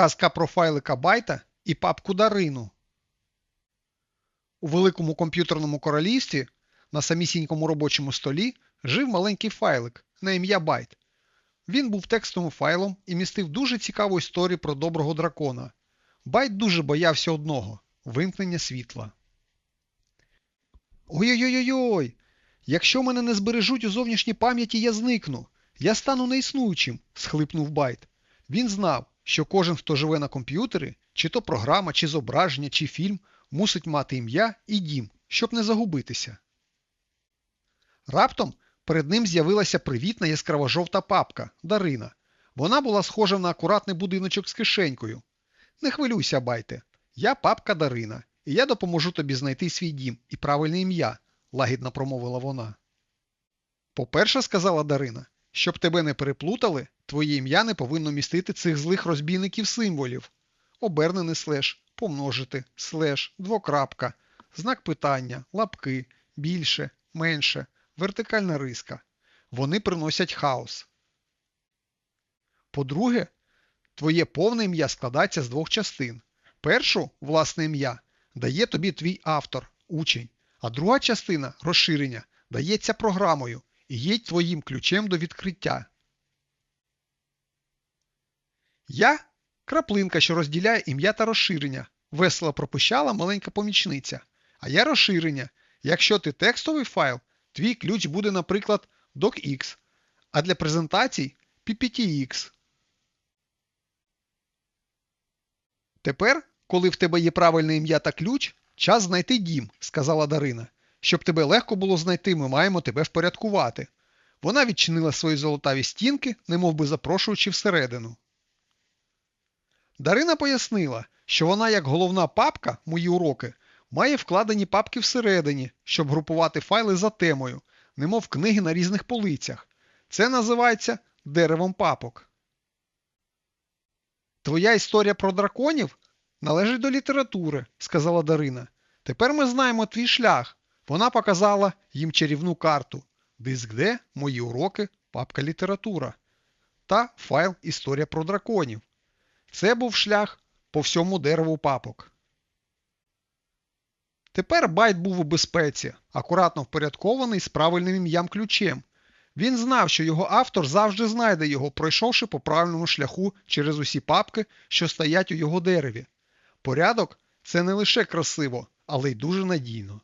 Казка про файлика байта і папку Дарину. У великому комп'ютерному королівстві на самісінькому робочому столі жив маленький файлик на ім'я Байт. Він був текстовим файлом і містив дуже цікаву історію про доброго дракона. Байт дуже боявся одного вимкнення світла. Ой-ой-ой-ой! Якщо мене не збережуть у зовнішній пам'яті, я зникну. Я стану неіснуючим, схлипнув Байт. Він знав, що кожен, хто живе на комп'ютері, чи то програма, чи зображення, чи фільм, мусить мати ім'я і дім, щоб не загубитися. Раптом перед ним з'явилася привітна яскраво жовта папка Дарина. Вона була схожа на акуратний будиночок з кишенькою. Не хвилюйся, байте. Я папка Дарина, і я допоможу тобі знайти свій дім і правильне ім'я, лагідно промовила вона. По-перше, сказала Дарина, щоб тебе не переплутали, твоє ім'я не повинно містити цих злих розбійників символів. Обернений слеш, помножити, слеш, двокрапка, знак питання, лапки, більше, менше, вертикальна риска. Вони приносять хаос. По-друге, твоє повне ім'я складається з двох частин. Першу, власне ім'я, дає тобі твій автор, учень, а друга частина розширення дається програмою є твоїм ключем до відкриття. Я краплинка, що розділяє ім'я та розширення, весело пропищала маленька помічниця. А я розширення. Якщо ти текстовий файл, твій ключ буде, наприклад, docx, а для презентацій pptx. Тепер, коли в тебе є правильне ім'я та ключ, час знайти дім, сказала Дарина. Щоб тебе легко було знайти, ми маємо тебе впорядкувати. Вона відчинила свої золотаві стінки, немов би запрошуючи всередину. Дарина пояснила, що вона, як головна папка, мої уроки, має вкладені папки всередині, щоб групувати файли за темою, немов книги на різних полицях. Це називається деревом папок. Твоя історія про драконів належить до літератури, сказала Дарина. Тепер ми знаємо твій шлях. Вона показала їм чарівну карту. Диск де мої уроки, папка література та файл Історія про драконів. Це був шлях по всьому дереву папок. Тепер байт був у безпеці, акуратно впорядкований з правильним ім'ям ключем. Він знав, що його автор завжди знайде його, пройшовши по правильному шляху через усі папки, що стоять у його дереві. Порядок це не лише красиво, але й дуже надійно.